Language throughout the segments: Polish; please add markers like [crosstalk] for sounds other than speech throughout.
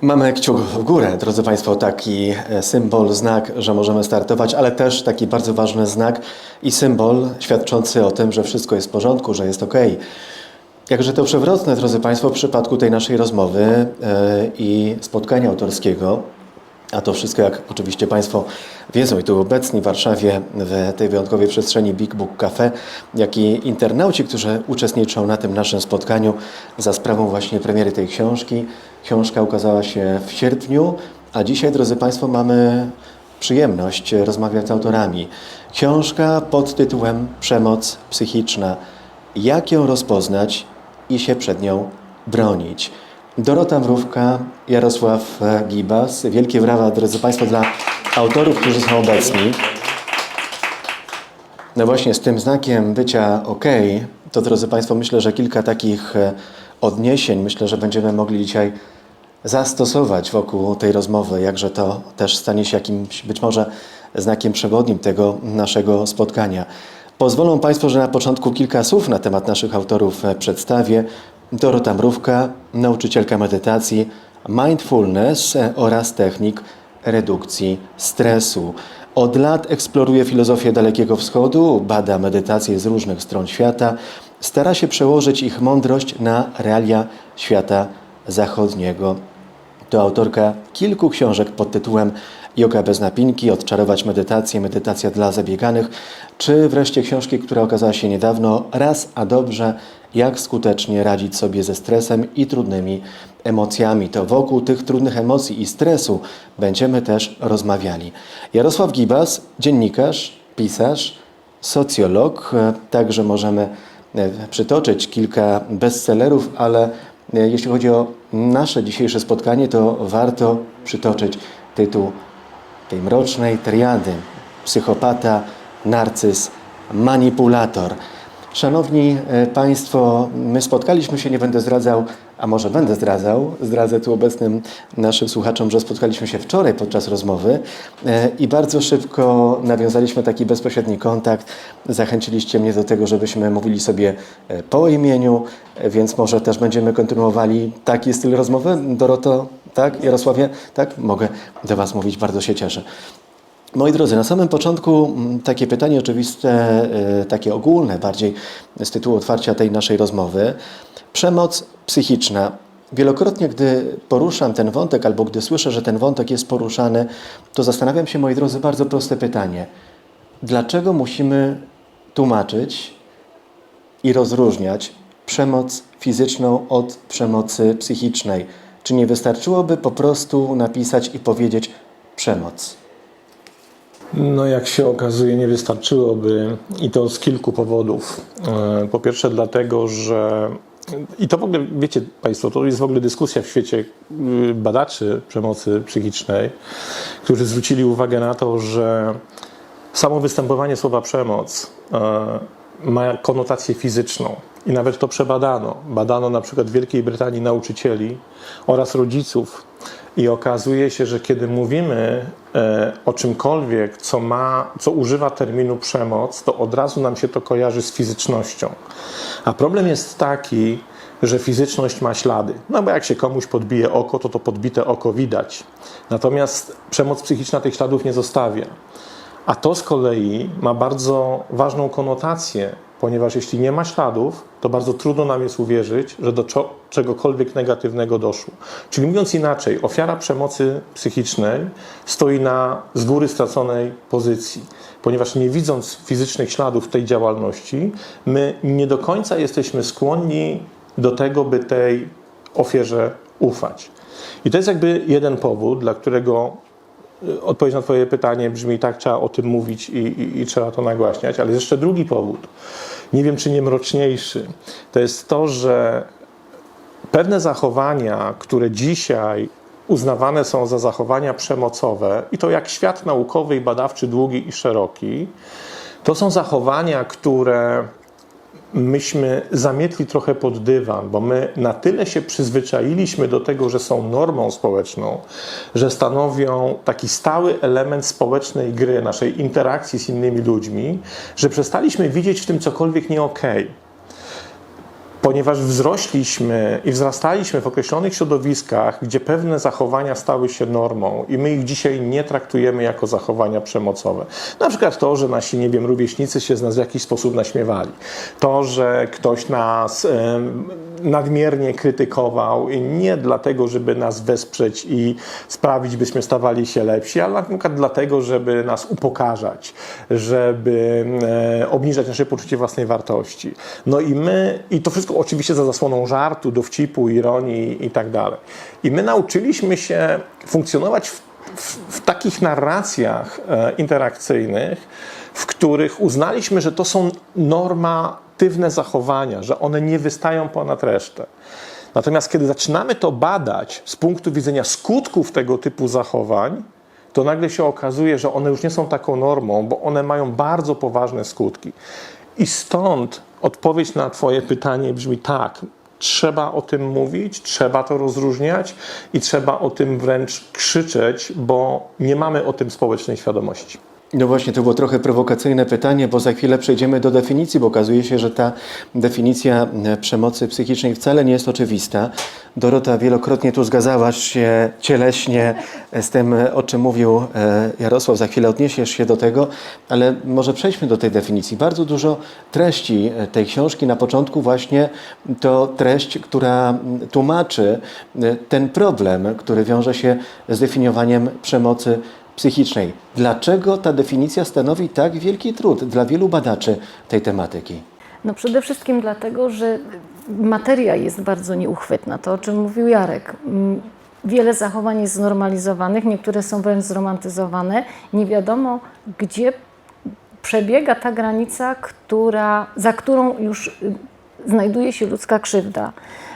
Mamy kciuk w górę, drodzy Państwo, taki e, symbol, znak, że możemy startować, ale też taki bardzo ważny znak i symbol świadczący o tym, że wszystko jest w porządku, że jest ok. Jakże to przewrotne, drodzy Państwo, w przypadku tej naszej rozmowy e, i spotkania autorskiego, a to wszystko, jak oczywiście Państwo wiedzą i tu obecni w Warszawie, w tej wyjątkowej przestrzeni Big Book Cafe, jak i internauci, którzy uczestniczą na tym naszym spotkaniu za sprawą właśnie premiery tej książki. Książka ukazała się w sierpniu, a dzisiaj, drodzy Państwo, mamy przyjemność rozmawiać z autorami. Książka pod tytułem Przemoc psychiczna. Jak ją rozpoznać i się przed nią bronić? Dorota Mrówka, Jarosław Gibas. Wielkie brawa, drodzy Państwo, dla autorów, którzy są obecni. No właśnie, z tym znakiem bycia OK, to drodzy Państwo, myślę, że kilka takich e, odniesień, myślę, że będziemy mogli dzisiaj zastosować wokół tej rozmowy, jakże to też stanie się jakimś być może znakiem przewodnim tego naszego spotkania. Pozwolą Państwo, że na początku kilka słów na temat naszych autorów e, przedstawię. Dorota Mrówka, nauczycielka medytacji, mindfulness oraz technik redukcji stresu. Od lat eksploruje filozofię Dalekiego Wschodu, bada medytacje z różnych stron świata, stara się przełożyć ich mądrość na realia świata zachodniego. To autorka kilku książek pod tytułem Yoga bez napinki, Odczarować medytację, Medytacja dla zabieganych, czy wreszcie książki, która okazała się niedawno Raz a dobrze, jak skutecznie radzić sobie ze stresem i trudnymi emocjami. To wokół tych trudnych emocji i stresu będziemy też rozmawiali. Jarosław Gibas, dziennikarz, pisarz, socjolog, e, także możemy e, przytoczyć kilka bestsellerów, ale e, jeśli chodzi o nasze dzisiejsze spotkanie, to warto przytoczyć tytuł tej mrocznej triady: psychopata, narcyz, manipulator. Szanowni e, Państwo, my spotkaliśmy się, nie będę zdradzał, a może będę zdradzał, zdradzę tu obecnym naszym słuchaczom, że spotkaliśmy się wczoraj podczas rozmowy e, i bardzo szybko nawiązaliśmy taki bezpośredni kontakt. Zachęciliście mnie do tego, żebyśmy mówili sobie e, po imieniu, więc może też będziemy kontynuowali taki styl rozmowy. Doroto, tak? Jarosławie, tak? Mogę do Was mówić, bardzo się cieszę. Moi drodzy, na samym początku mm, takie pytanie oczywiste, e, takie ogólne bardziej z tytułu otwarcia tej naszej rozmowy. Przemoc psychiczna. Wielokrotnie, gdy poruszam ten wątek, albo gdy słyszę, że ten wątek jest poruszany, to zastanawiam się, moi drodzy, bardzo proste pytanie. Dlaczego musimy tłumaczyć i rozróżniać przemoc fizyczną od przemocy psychicznej? Czy nie wystarczyłoby po prostu napisać i powiedzieć przemoc? No, jak się okazuje, nie wystarczyłoby i to z kilku powodów. E, Po pierwsze, dlatego, że i to w ogóle, wiecie Państwo, to jest w ogóle dyskusja w świecie y, badaczy przemocy psychicznej, którzy zwrócili uwagę na to, że samo występowanie słowa przemoc e, ma konotację fizyczną. I nawet to przebadano. Badano na przykład w Wielkiej Brytanii nauczycieli oraz rodziców. I okazuje się, że kiedy mówimy e, o czymkolwiek, co, ma, co używa terminu przemoc, to od razu nam się to kojarzy z fizycznością. A problem jest taki, że fizyczność ma ślady. No bo jak się komuś podbije oko, to to podbite oko widać. Natomiast przemoc psychiczna tych śladów nie zostawia. A to z kolei ma bardzo ważną konotację, ponieważ jeśli nie ma śladów, to bardzo trudno nam jest uwierzyć, że do czegokolwiek negatywnego doszło. Czyli mówiąc inaczej, ofiara przemocy psychicznej stoi na z góry straconej pozycji, ponieważ nie widząc fizycznych śladów tej działalności, my nie do końca jesteśmy skłonni do tego, by tej ofierze ufać. I to jest jakby jeden powód, dla którego Odpowiedź na Twoje pytanie brzmi tak, trzeba o tym mówić i, i, i, trzeba to nagłaśniać, ale jeszcze drugi powód. Nie wiem, czy nie mroczniejszy. To jest to, że pewne zachowania, które dzisiaj uznawane są za zachowania przemocowe, i to jak świat naukowy i badawczy długi i szeroki, to są zachowania, które myśmy zamietli trochę pod dywan, bo my na tyle się przyzwyczailiśmy do tego, że są normą społeczną, że stanowią taki stały element społecznej gry, naszej interakcji z innymi ludźmi, że przestaliśmy widzieć w tym cokolwiek nie okej. Ponieważ wzrośliśmy i wzrastaliśmy w określonych środowiskach, gdzie pewne zachowania stały się normą i my ich dzisiaj nie traktujemy jako zachowania przemocowe. Na przykład to, że nasi, nie wiem, rówieśnicy się z nas w jakiś sposób naśmiewali. To, że ktoś nas nadmiernie krytykował nie dlatego, żeby nas wesprzeć i sprawić, byśmy stawali się lepsi, ale na przykład dlatego, żeby nas upokarzać, żeby obniżać nasze poczucie własnej wartości. No i my, i to wszystko oczywiście za zasłoną żartu, dowcipu, ironii i tak dalej. I my nauczyliśmy się funkcjonować w, w, w takich narracjach e, interakcyjnych, w których uznaliśmy, że to są normatywne zachowania, że one nie wystają ponad resztę. Natomiast kiedy zaczynamy to badać z punktu widzenia skutków tego typu zachowań, to nagle się okazuje, że one już nie są taką normą, bo one mają bardzo poważne skutki. I stąd odpowiedź na Twoje pytanie brzmi tak. Trzeba o tym mówić, trzeba to rozróżniać i trzeba o tym wręcz krzyczeć, bo nie mamy o tym społecznej świadomości. No właśnie, to było trochę prowokacyjne pytanie, bo za chwilę przejdziemy do definicji, bo okazuje się, że ta definicja e, przemocy psychicznej wcale nie jest oczywista. Dorota, wielokrotnie tu zgadzałaś się cieleśnie z tym, o czym mówił e, Jarosław. Za chwilę odniesiesz się do tego, ale może przejdźmy do tej definicji. Bardzo dużo treści e, tej książki na początku właśnie to treść, która mm, tłumaczy ten problem, który wiąże się z definiowaniem przemocy psychicznej. Dlaczego ta definicja stanowi tak wielki trud dla wielu badaczy tej tematyki? No przede wszystkim dlatego, że materia jest bardzo nieuchwytna. To, o czym mówił Jarek. Mm, Wiele zachowań jest znormalizowanych, niektóre są wręcz zromantyzowane. Nie wiadomo, gdzie przebiega ta granica, która, za którą już y, znajduje się ludzka krzywda.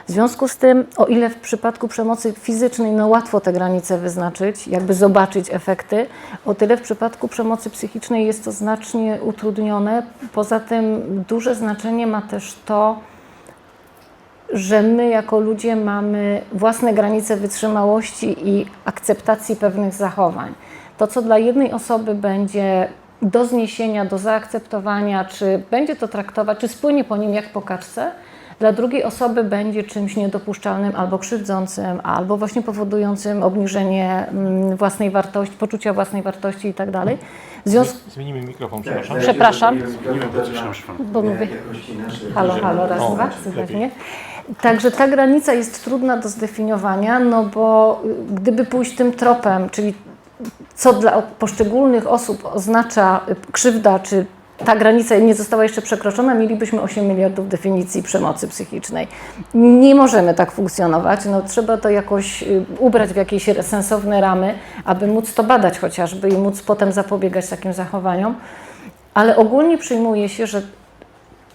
W związku z tym, o ile w przypadku przemocy fizycznej no łatwo te granice wyznaczyć, jakby zobaczyć efekty, o tyle w przypadku przemocy psychicznej jest to znacznie utrudnione. Poza tym duże znaczenie ma też to, że my jako ludzie mamy własne granice wytrzymałości i akceptacji pewnych zachowań. To, co dla jednej osoby będzie do zniesienia, do zaakceptowania, czy będzie to traktować, czy spłynie po nim jak po kaczce, dla drugiej osoby będzie czymś niedopuszczalnym albo krzywdzącym, albo właśnie powodującym obniżenie mm, własnej wartości, poczucia własnej wartości i tak dalej. Związku Zmienimy mikrofon, przepraszam. Przepraszam, bo mówię. Halo, halo, raz, O, dwa, słychać lepiej. mnie? Także ta granica jest trudna do zdefiniowania, no bo y, gdyby pójść tym tropem, czyli co dla poszczególnych osób oznacza y, krzywda, czy ta granica nie została jeszcze przekroczona, mielibyśmy 8 miliardów definicji przemocy psychicznej. Nie możemy tak funkcjonować, no, trzeba to jakoś y, ubrać w jakieś sensowne ramy, aby móc to badać chociażby i móc potem zapobiegać takim zachowaniom. Ale ogólnie przyjmuje się, że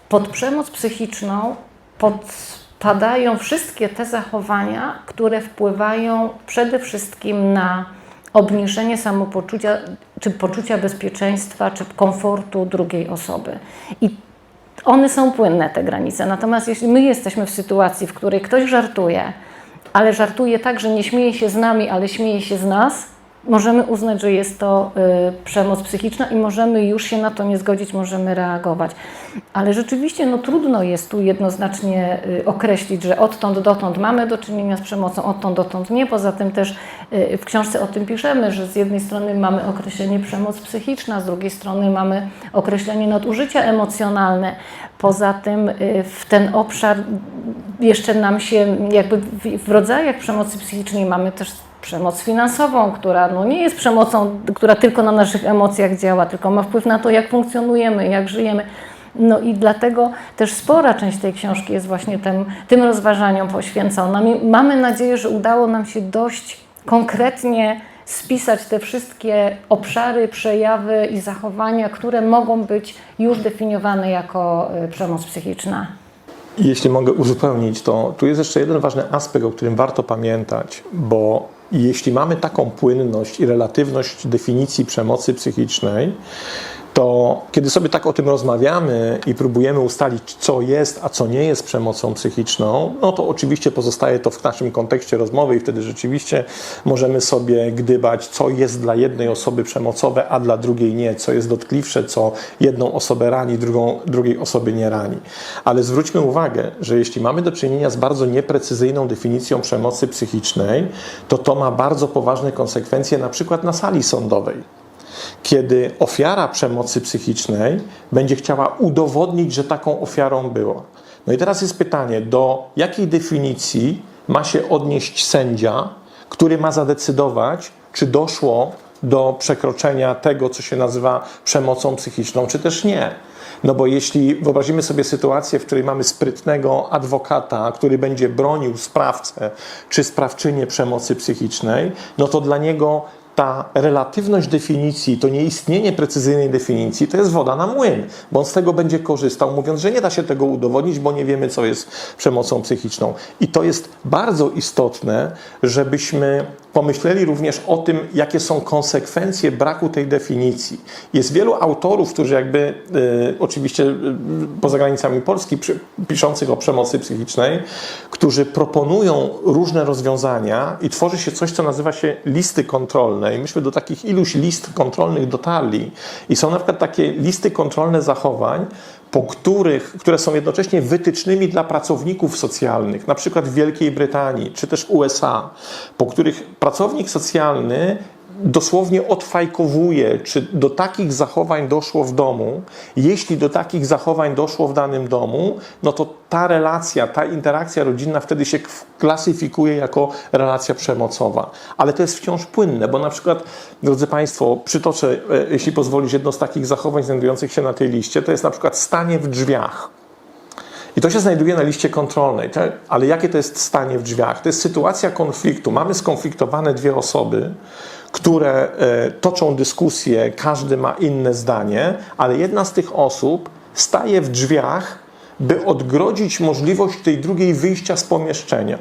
pod przemoc psychiczną podpadają wszystkie te zachowania, które wpływają przede wszystkim na obniżenie samopoczucia, czy poczucia bezpieczeństwa, czy komfortu drugiej osoby. I one są płynne, te granice. Natomiast jeśli my jesteśmy w sytuacji, w której ktoś żartuje, ale żartuje tak, że nie śmieje się z nami, ale śmieje się z nas, możemy uznać, że jest to y, przemoc psychiczna i możemy już się na to nie zgodzić, możemy reagować. Ale rzeczywiście no, trudno jest tu jednoznacznie y, określić, że odtąd dotąd mamy do czynienia z przemocą, odtąd dotąd nie. Poza tym też y, w książce o tym piszemy, że z jednej strony mamy określenie przemoc psychiczna, z drugiej strony mamy określenie nadużycia emocjonalne. Poza tym w ten obszar jeszcze nam się jakby w rodzajach przemocy psychicznej mamy też przemoc finansową, która no nie jest przemocą, która tylko na naszych emocjach działa, tylko ma wpływ na to, jak funkcjonujemy, jak żyjemy. No i dlatego też spora część tej książki jest właśnie tym, tym rozważaniom poświęcona. Mamy nadzieję, że udało nam się dość konkretnie spisać te wszystkie obszary, przejawy i zachowania, które mogą być już definiowane jako y, przemoc psychiczna. Jeśli mogę uzupełnić, to tu jest jeszcze jeden ważny aspekt, o którym warto pamiętać, bo jeśli mamy taką płynność i relatywność definicji przemocy psychicznej, to kiedy sobie tak o tym rozmawiamy i próbujemy ustalić, co jest, a co nie jest przemocą psychiczną, no to oczywiście pozostaje to w naszym kontekście rozmowy i wtedy rzeczywiście możemy sobie gdybać, co jest dla jednej osoby przemocowe, a dla drugiej nie, co jest dotkliwsze, co jedną osobę rani, drugą, drugiej osoby nie rani. Ale zwróćmy uwagę, że jeśli mamy do czynienia z bardzo nieprecyzyjną definicją przemocy psychicznej, to to ma bardzo poważne konsekwencje na przykład na sali sądowej kiedy ofiara przemocy psychicznej będzie chciała udowodnić, że taką ofiarą była. No i teraz jest pytanie, do jakiej definicji ma się odnieść sędzia, który ma zadecydować, czy doszło do przekroczenia tego, co się nazywa przemocą psychiczną, czy też nie. No bo jeśli wyobrazimy sobie sytuację, w której mamy sprytnego adwokata, który będzie bronił sprawcę czy sprawczynię przemocy psychicznej, no to dla niego ta relatywność definicji, to nieistnienie precyzyjnej definicji, to jest woda na młyn, bo on z tego będzie korzystał, mówiąc, że nie da się tego udowodnić, bo nie wiemy, co jest przemocą psychiczną. I to jest bardzo istotne, żebyśmy pomyśleli również o tym, jakie są konsekwencje braku tej definicji. Jest wielu autorów, którzy jakby, y, oczywiście y, poza granicami Polski, przy, piszących o przemocy psychicznej, którzy proponują różne rozwiązania i tworzy się coś, co nazywa się listy kontrolne. I myśmy do takich iluś list kontrolnych dotarli. I są na przykład takie listy kontrolne zachowań, po których, które są jednocześnie wytycznymi dla pracowników socjalnych, na przykład w Wielkiej Brytanii czy też USA, po których pracownik socjalny dosłownie odfajkowuje, czy do takich zachowań doszło w domu. Jeśli do takich zachowań doszło w danym domu, no to ta relacja, ta interakcja rodzinna wtedy się klasyfikuje jako relacja przemocowa. Ale to jest wciąż płynne, bo na przykład, drodzy Państwo, przytoczę, e, jeśli pozwolisz, jedno z takich zachowań znajdujących się na tej liście, to jest na przykład stanie w drzwiach. I to się znajduje na liście kontrolnej. Tak? Ale jakie to jest stanie w drzwiach? To jest sytuacja konfliktu. Mamy skonfliktowane dwie osoby, które e, toczą dyskusję, każdy ma inne zdanie, ale jedna z tych osób staje w drzwiach, by odgrodzić możliwość tej drugiej wyjścia z pomieszczenia.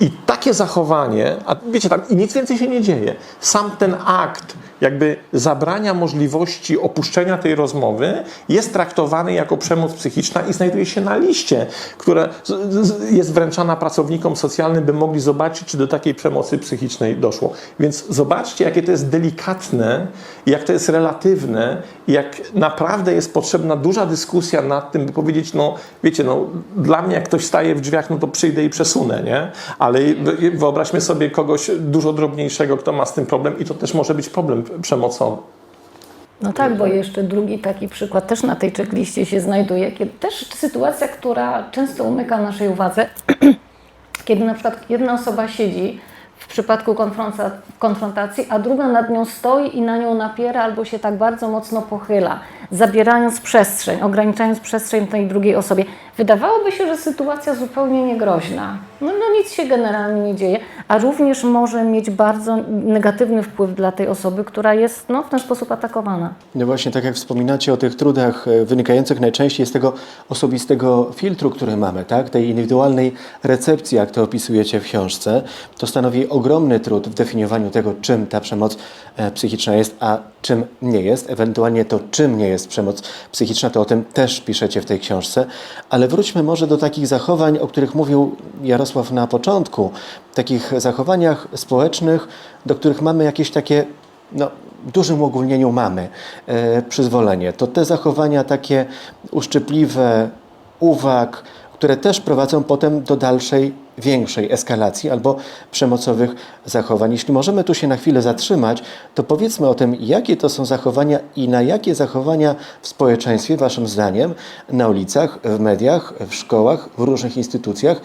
I takie zachowanie, a wiecie, tam i nic więcej się nie dzieje. Sam ten akt jakby zabrania możliwości opuszczenia tej rozmowy jest traktowany jako przemoc psychiczna i znajduje się na liście, która jest wręczana pracownikom socjalnym, by mogli zobaczyć, czy do takiej przemocy psychicznej doszło. Więc zobaczcie, jakie to jest delikatne, jak to jest relatywne, jak naprawdę jest potrzebna duża dyskusja nad tym, by powiedzieć, no wiecie, no dla mnie jak ktoś staje w drzwiach, no to przyjdę i przesunę, nie? Ale wyobraźmy sobie kogoś dużo drobniejszego, kto ma z tym problem i to też może być problem przemocowy. No tak, bo jeszcze drugi taki przykład też na tej checkliście się znajduje, kiedy też sytuacja, która często umyka naszej uwadze, [clears throat] kiedy na przykład jedna osoba siedzi w przypadku konfronta- konfrontacji, a druga nad nią stoi i na nią napiera albo się tak bardzo mocno pochyla, zabierając przestrzeń, ograniczając przestrzeń tej drugiej osobie. Wydawałoby się, że sytuacja zupełnie niegroźna. No, no nic się generalnie nie dzieje, a również może mieć bardzo negatywny wpływ dla tej osoby, która jest no, w ten sposób atakowana. No właśnie, tak jak wspominacie o tych trudach e, wynikających najczęściej z tego osobistego filtru, który mamy, tak? tej indywidualnej recepcji, jak to opisujecie w książce, to stanowi ogromny trud w definiowaniu tego, czym ta przemoc e, psychiczna jest, a czym nie jest. Ewentualnie to, czym nie jest przemoc psychiczna, to o tym też piszecie w tej książce. Ale wróćmy może do takich zachowań, o których mówił Jarosław na początku. Takich zachowaniach społecznych, do których mamy jakieś takie no, w dużym uogólnieniu mamy e, przyzwolenie. To te zachowania takie uszczypliwe, uwag, które też prowadzą potem do dalszej, większej eskalacji albo przemocowych zachowań. Jeśli możemy tu się na chwilę zatrzymać, to powiedzmy o tym, jakie to są zachowania i na jakie zachowania w społeczeństwie, Waszym zdaniem, na ulicach, w mediach, w szkołach, w różnych instytucjach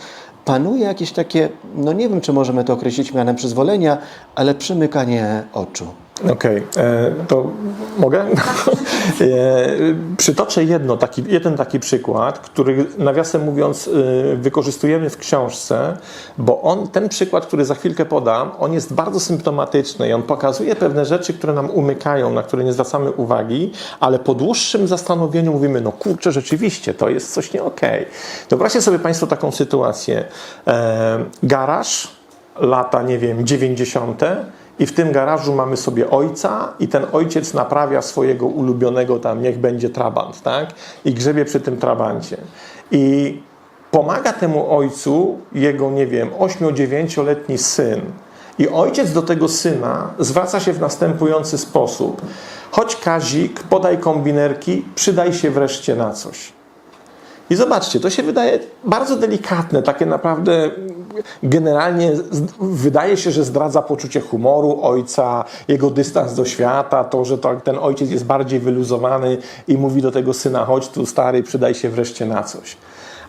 panuje jakieś takie, no nie wiem, czy możemy to określić mianem przyzwolenia, ale przymykanie oczu. Okej, e, to mogę? [laughs] e, przytoczę jedno, taki, jeden taki przykład, który nawiasem mówiąc e, wykorzystujemy w książce, bo on, ten przykład, który za chwilkę podam, on jest bardzo symptomatyczny i on pokazuje pewne rzeczy, które nam umykają, na które nie zwracamy uwagi, ale po dłuższym zastanowieniu mówimy, no kurczę, rzeczywiście, to jest coś nie okej. Wyobraźcie sobie Państwo taką sytuację. Garaż, lata, nie wiem, 90. i w tym garażu mamy sobie ojca i ten ojciec naprawia swojego ulubionego tam, niech będzie trabant, tak? I grzebie przy tym trabancie. I pomaga temu ojcu jego, nie wiem, 8-9-letni syn. I ojciec do tego syna zwraca się w następujący sposób. Chodź Kazik, podaj kombinerki, przydaj się wreszcie na coś. I zobaczcie, to się wydaje bardzo delikatne, takie naprawdę generalnie wydaje się, że zdradza poczucie humoru ojca, jego dystans do świata, to, że to, ten ojciec jest bardziej wyluzowany i mówi do tego syna, chodź tu stary, przydaj się wreszcie na coś.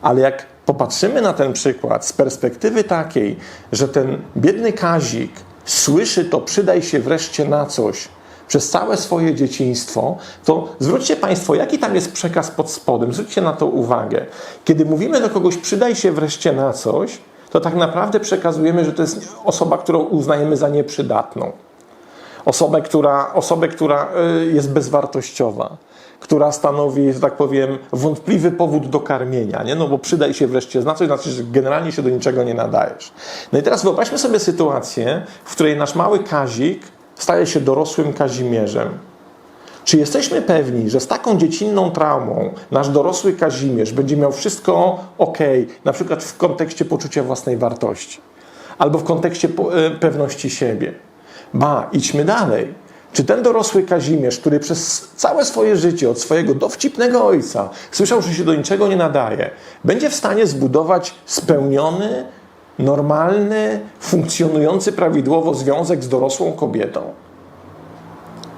Ale jak popatrzymy na ten przykład z perspektywy takiej, że ten biedny Kazik słyszy to, przydaj się wreszcie na coś, przez całe swoje dzieciństwo, to zwróćcie Państwo, jaki tam jest przekaz pod spodem, zwróćcie na to uwagę. Kiedy mówimy do kogoś, przydaj się wreszcie na coś, to tak naprawdę przekazujemy, że to jest osoba, którą uznajemy za nieprzydatną. Osobę, która, osobę, która y, jest bezwartościowa, która stanowi, że tak powiem, wątpliwy powód do karmienia, nie? No bo przydaj się wreszcie na coś, znaczy, że generalnie się do niczego nie nadajesz. No i teraz wyobraźmy sobie sytuację, w której nasz mały Kazik staje się dorosłym Kazimierzem. Czy jesteśmy pewni, że z taką dziecinną traumą nasz dorosły Kazimierz będzie miał wszystko ok, na przykład w kontekście poczucia własnej wartości, albo w kontekście e, pewności siebie? Ba, idźmy dalej. Czy ten dorosły Kazimierz, który przez całe swoje życie od swojego dowcipnego ojca słyszał, że się do niczego nie nadaje, będzie w stanie zbudować spełniony, normalny, funkcjonujący prawidłowo związek z dorosłą kobietą?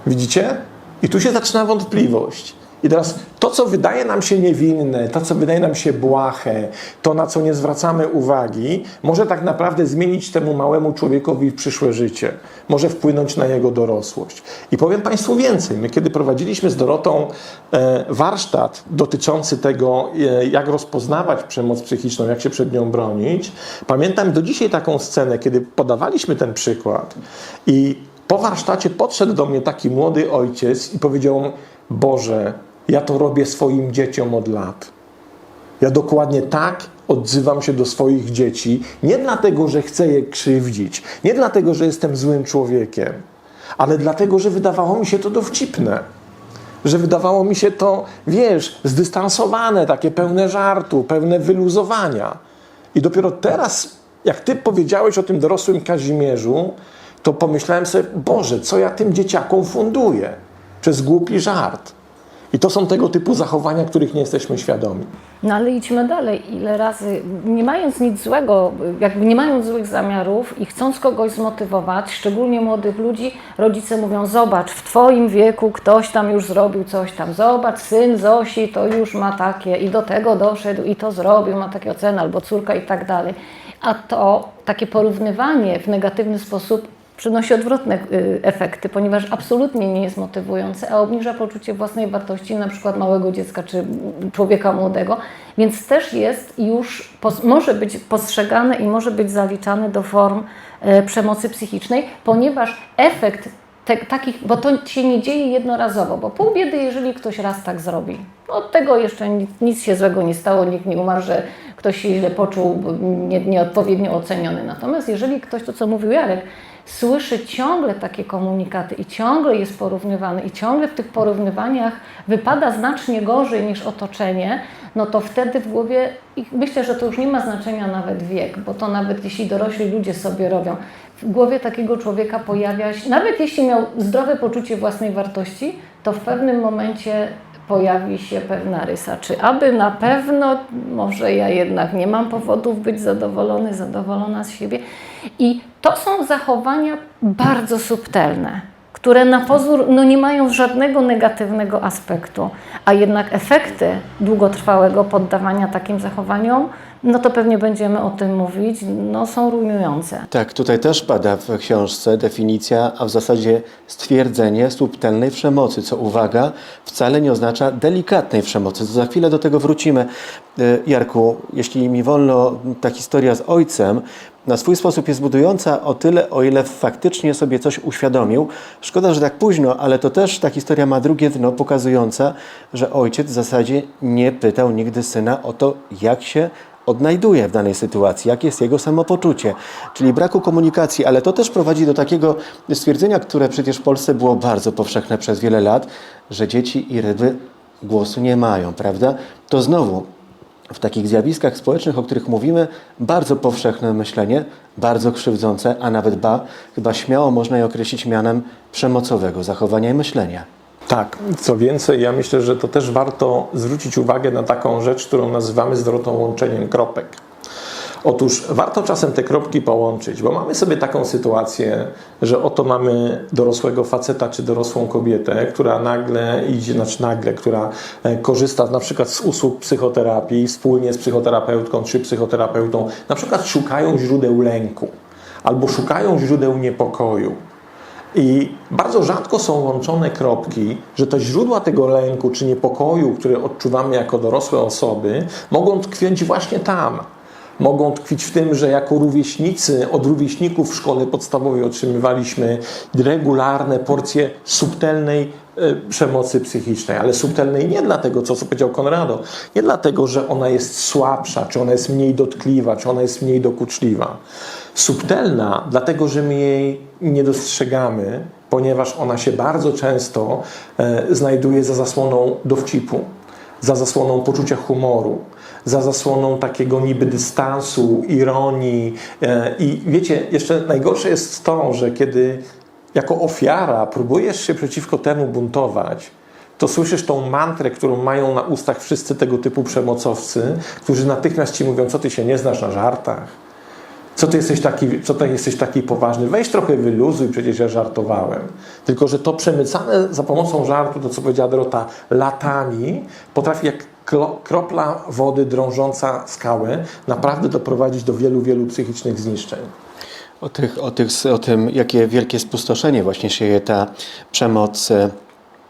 Widzicie? I tu się zaczyna wątpliwość. I teraz to, co wydaje nam się niewinne, to, co wydaje nam się błahe, to, na co nie zwracamy uwagi, może tak naprawdę zmienić temu małemu człowiekowi przyszłe życie. Może wpłynąć na jego dorosłość. I powiem Państwu więcej. My, kiedy prowadziliśmy z Dorotą e, warsztat dotyczący tego, e, jak rozpoznawać przemoc psychiczną, jak się przed nią bronić, pamiętam do dzisiaj taką scenę, kiedy podawaliśmy ten przykład i po warsztacie podszedł do mnie taki młody ojciec i powiedział: Boże, ja to robię swoim dzieciom od lat. Ja dokładnie tak odzywam się do swoich dzieci, nie dlatego, że chcę je krzywdzić, nie dlatego, że jestem złym człowiekiem, ale dlatego, że wydawało mi się to dowcipne. Że wydawało mi się to, wiesz, zdystansowane, takie pełne żartu, pełne wyluzowania. I dopiero teraz, jak ty powiedziałeś o tym dorosłym Kazimierzu, to pomyślałem sobie, Boże, co ja tym dzieciakom funduję przez głupi żart. I to są tego typu zachowania, których nie jesteśmy świadomi. No ale idźmy dalej. Ile razy, nie mając nic złego, jakby nie mając złych zamiarów i chcąc kogoś zmotywować, szczególnie młodych ludzi, rodzice mówią: Zobacz, w Twoim wieku ktoś tam już zrobił coś tam. Zobacz, syn Zosi to już ma takie i do tego doszedł i to zrobił, ma takie oceny, albo córka i tak dalej. A to takie porównywanie w negatywny sposób przynosi odwrotne y, efekty, ponieważ absolutnie nie jest motywujące, a obniża poczucie własnej wartości na przykład małego dziecka czy człowieka młodego, więc też jest już, może być postrzegane i może być zaliczane do form e, przemocy psychicznej, ponieważ efekt te, takich, bo to się nie dzieje jednorazowo, bo pół biedy, jeżeli ktoś raz tak zrobi. No, Od tego jeszcze nic, nic się złego nie stało, nikt nie umarł, że ktoś się źle poczuł, nie, nieodpowiednio oceniony. Natomiast jeżeli ktoś, to co mówił Jarek, słyszy ciągle takie komunikaty i ciągle jest porównywany i ciągle w tych porównywaniach wypada znacznie gorzej niż otoczenie, no to wtedy w głowie, myślę, że to już nie ma znaczenia nawet wiek, bo to nawet jeśli dorośli ludzie sobie robią, w głowie takiego człowieka pojawia się, nawet jeśli miał zdrowe poczucie własnej wartości, to w pewnym momencie pojawi się pewna rysa. Czy aby na pewno, może ja jednak nie mam powodów być zadowolony, zadowolona z siebie. I to są zachowania bardzo subtelne, które na pozór no, nie mają żadnego negatywnego aspektu, a jednak efekty długotrwałego poddawania takim zachowaniom, no to pewnie będziemy o tym mówić, no są rujnujące. Tak, tutaj też pada w książce definicja, a w zasadzie stwierdzenie subtelnej przemocy, co uwaga, wcale nie oznacza delikatnej przemocy. To za chwilę do tego wrócimy. E, Jarku, jeśli mi wolno, ta historia z ojcem na swój sposób jest budująca o tyle, o ile faktycznie sobie coś uświadomił. Szkoda, że tak późno, ale to też ta historia ma drugie dno, pokazująca, że ojciec w zasadzie nie pytał nigdy syna o to, jak się odnajduje w danej sytuacji, jakie jest jego samopoczucie, czyli braku komunikacji, ale to też prowadzi do takiego stwierdzenia, które przecież w Polsce było bardzo powszechne przez wiele lat, że dzieci i ryby głosu nie mają, prawda? To znowu w takich zjawiskach społecznych, o których mówimy, bardzo powszechne myślenie, bardzo krzywdzące, a nawet ba, chyba śmiało można je określić mianem przemocowego zachowania i myślenia. Tak, co więcej, ja myślę, że to też warto zwrócić uwagę na taką rzecz, którą nazywamy zwrotą łączeniem kropek. Otóż warto czasem te kropki połączyć, bo mamy sobie taką sytuację, że oto mamy dorosłego faceta czy dorosłą kobietę, która nagle idzie, znaczy nagle, która e, korzysta na przykład z usług psychoterapii wspólnie z psychoterapeutką czy psychoterapeutą, na przykład szukają źródeł lęku albo szukają źródeł niepokoju. I bardzo rzadko są łączone kropki, że te źródła tego lęku czy niepokoju, które odczuwamy jako dorosłe osoby, mogą tkwić właśnie tam. Mogą tkwić w tym, że jako rówieśnicy, od rówieśników w szkole podstawowej otrzymywaliśmy regularne porcje subtelnej e, przemocy psychicznej, ale subtelnej nie dlatego, co, co powiedział Konrado, nie dlatego, że ona jest słabsza, czy ona jest mniej dotkliwa, czy ona jest mniej dokuczliwa. Subtelna, dlatego, że my jej nie dostrzegamy, ponieważ ona się bardzo często e, znajduje za zasłoną dowcipu, za zasłoną poczucia humoru, za zasłoną takiego niby dystansu, ironii. E, I wiecie, jeszcze najgorsze jest to, że kiedy jako ofiara próbujesz się przeciwko temu buntować, to słyszysz tą mantrę, którą mają na ustach wszyscy tego typu przemocowcy, którzy natychmiast ci mówią, co ty się nie znasz na żartach. Co ty jesteś taki, co ty jesteś taki poważny? Weź trochę wyluzuj, przecież ja żartowałem. Tylko, że to przemycane za pomocą żartu, to co powiedziała Dorota, latami, potrafi jak kropla wody drążąca skałę naprawdę doprowadzić do wielu, wielu psychicznych zniszczeń. O, tych, o, tych, o tym, jakie wielkie spustoszenie właśnie sieje ta przemoc e,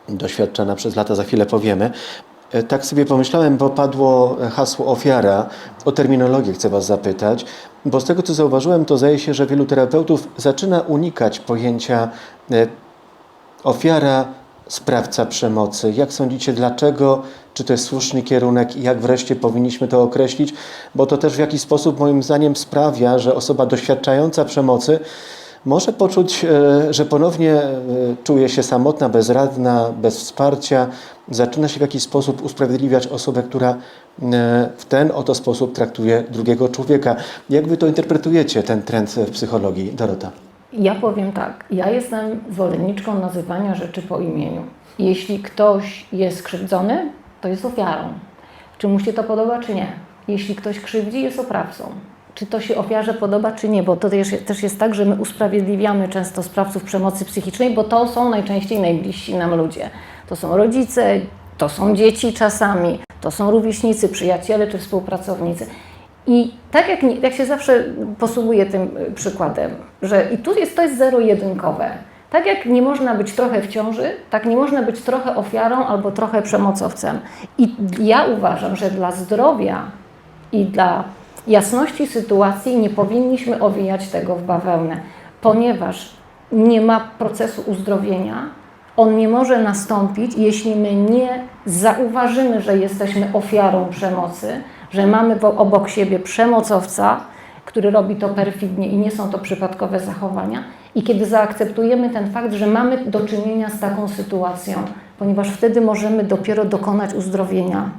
doświadczana przez lata, za chwilę powiemy. E, Tak sobie pomyślałem, bo padło hasło ofiara. O terminologię chcę Was zapytać, bo z tego co zauważyłem, to zdaje się, że wielu terapeutów zaczyna unikać pojęcia e, ofiara, sprawca przemocy. Jak sądzicie, dlaczego? Czy to jest słuszny kierunek i jak wreszcie powinniśmy to określić? Bo to też w jakiś sposób moim zdaniem sprawia, że osoba doświadczająca przemocy może poczuć, e, że ponownie e, czuje się samotna, bezradna, bez wsparcia. Zaczyna się w jakiś sposób usprawiedliwiać osobę, która e, w ten oto sposób traktuje drugiego człowieka. Jak wy to interpretujecie, ten trend w psychologii, Dorota? Ja powiem tak, ja jestem zwolenniczką nazywania rzeczy po imieniu. Jeśli ktoś jest krzywdzony, to jest ofiarą. Czy mu się to podoba, czy nie. Jeśli ktoś krzywdzi, jest oprawcą. Czy to się ofiarze podoba, czy nie, bo to też, też jest tak, że my usprawiedliwiamy często sprawców przemocy psychicznej, bo to są najczęściej najbliżsi nam ludzie. To są rodzice, to są dzieci czasami, to są rówieśnicy, przyjaciele czy współpracownicy. I tak jak, jak się zawsze posługuję tym y, przykładem, że i tu jest to jest zero-jedynkowe. Tak jak nie można być trochę w ciąży, tak nie można być trochę ofiarą albo trochę przemocowcem. I ja uważam, że dla zdrowia i dla jasności sytuacji nie powinniśmy owijać tego w bawełnę, ponieważ nie ma procesu uzdrowienia. On nie może nastąpić, jeśli my nie zauważymy, że jesteśmy ofiarą przemocy, że mamy obok siebie przemocowca, który robi to perfidnie i nie są to przypadkowe zachowania. I kiedy zaakceptujemy ten fakt, że mamy do czynienia z taką sytuacją, ponieważ wtedy możemy dopiero dokonać uzdrowienia.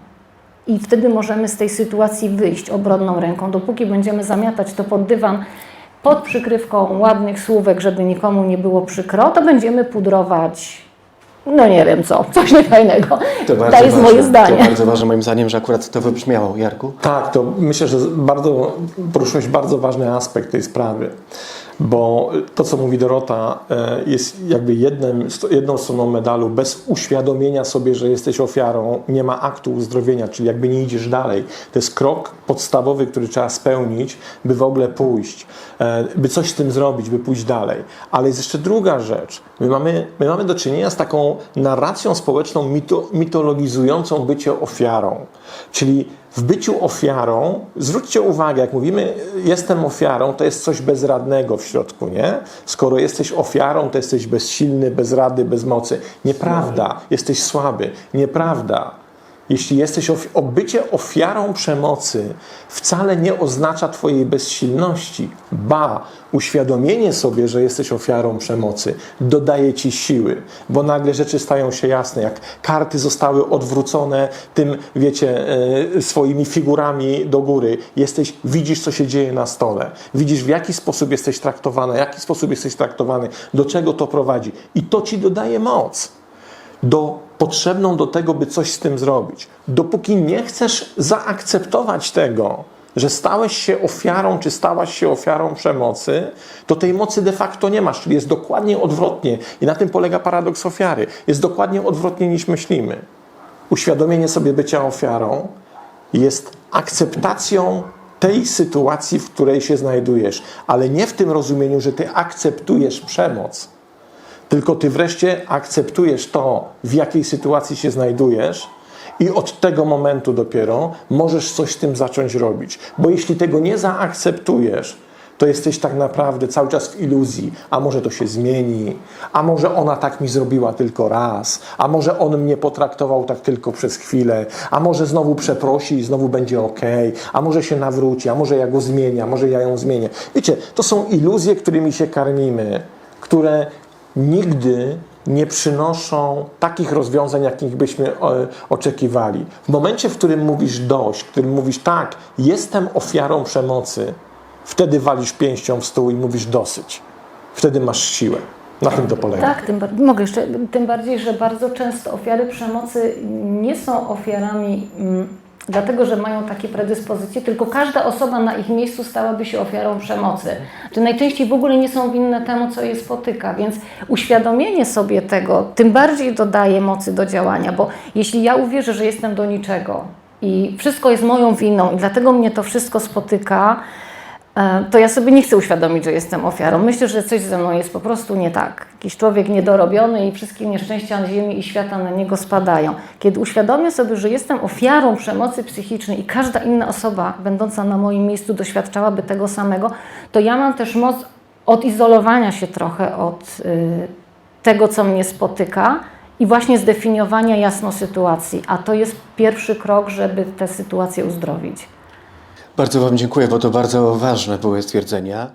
I wtedy możemy z tej sytuacji wyjść obronną ręką. Dopóki będziemy zamiatać to pod dywan pod przykrywką ładnych słówek, żeby nikomu nie było przykro, to będziemy pudrować, no nie wiem co, coś niefajnego. To, bardzo jest moje ważne. zdanie. To bardzo ważne moim zdaniem, że akurat to wybrzmiało. Jarku? Tak, to myślę, że bardzo, poruszyłeś bardzo ważny aspekt tej sprawy, bo to, co mówi Dorota, e, jest jakby jednym, jedną stroną medalu. Bez uświadomienia sobie, że jesteś ofiarą, nie ma aktu uzdrowienia, czyli jakby nie idziesz dalej. To jest krok podstawowy, który trzeba spełnić, by w ogóle pójść, e, by coś z tym zrobić, by pójść dalej. Ale jest jeszcze druga rzecz. My mamy, my mamy do czynienia z taką narracją społeczną mito, mitologizującą bycie ofiarą. Czyli w byciu ofiarą, zwróćcie uwagę, jak mówimy jestem ofiarą, to jest coś bezradnego w środku, nie? Skoro jesteś ofiarą, to jesteś bezsilny, bezrady, bez mocy. Nieprawda, jesteś słaby. Nieprawda. Jeśli jesteś ofi- bycie ofiarą przemocy, wcale nie oznacza Twojej bezsilności. Ba, uświadomienie sobie, że jesteś ofiarą przemocy, dodaje Ci siły, bo nagle rzeczy stają się jasne, jak karty zostały odwrócone tym, wiecie, e, swoimi figurami do góry. Jesteś, widzisz, co się dzieje na stole, widzisz, w jaki sposób jesteś traktowana, w jaki sposób jesteś traktowany, do czego to prowadzi. I to Ci dodaje moc do, potrzebną do tego, by coś z tym zrobić. Dopóki nie chcesz zaakceptować tego, że stałeś się ofiarą, czy stałaś się ofiarą przemocy, to tej mocy de facto nie masz, czyli jest dokładnie odwrotnie. I na tym polega paradoks ofiary. Jest dokładnie odwrotnie niż myślimy. Uświadomienie sobie bycia ofiarą jest akceptacją tej sytuacji, w której się znajdujesz, ale nie w tym rozumieniu, że ty akceptujesz przemoc, tylko ty wreszcie akceptujesz to, w jakiej sytuacji się znajdujesz, i od tego momentu dopiero możesz coś z tym zacząć robić. Bo jeśli tego nie zaakceptujesz, to jesteś tak naprawdę cały czas w iluzji. A może to się zmieni, a może ona tak mi zrobiła tylko raz, a może on mnie potraktował tak tylko przez chwilę, a może znowu przeprosi i znowu będzie ok, a może się nawróci, a może ja go zmienię, a może ja ją zmienię. Wiecie, to są iluzje, którymi się karmimy, które nigdy nie przynoszą takich rozwiązań, jakich byśmy e, oczekiwali. W momencie, w którym mówisz dość, w którym mówisz tak, jestem ofiarą przemocy, wtedy walisz pięścią w stół i mówisz dosyć. Wtedy masz siłę. Na tym to polega. Tak, tym, mogę jeszcze, tym bardziej, że bardzo często ofiary przemocy nie są ofiarami mm, dlatego, że mają takie predyspozycje, tylko każda osoba na ich miejscu stałaby się ofiarą przemocy. Czy najczęściej w ogóle nie są winne temu, co je spotyka, więc uświadomienie sobie tego tym bardziej dodaje mocy do działania, bo jeśli ja uwierzę, że jestem do niczego i wszystko jest moją winą i dlatego mnie to wszystko spotyka, to ja sobie nie chcę uświadomić, że jestem ofiarą. Myślę, że coś ze mną jest po prostu nie tak. Jakiś człowiek niedorobiony i wszystkie nieszczęścia na ziemi i świata na niego spadają. Kiedy uświadomię sobie, że jestem ofiarą przemocy psychicznej i każda inna osoba będąca na moim miejscu doświadczałaby tego samego, to ja mam też moc odizolowania się trochę od y, tego, co mnie spotyka i właśnie zdefiniowania jasno sytuacji. A to jest pierwszy krok, żeby tę sytuację uzdrowić. Bardzo Wam dziękuję, bo to bardzo ważne były stwierdzenia.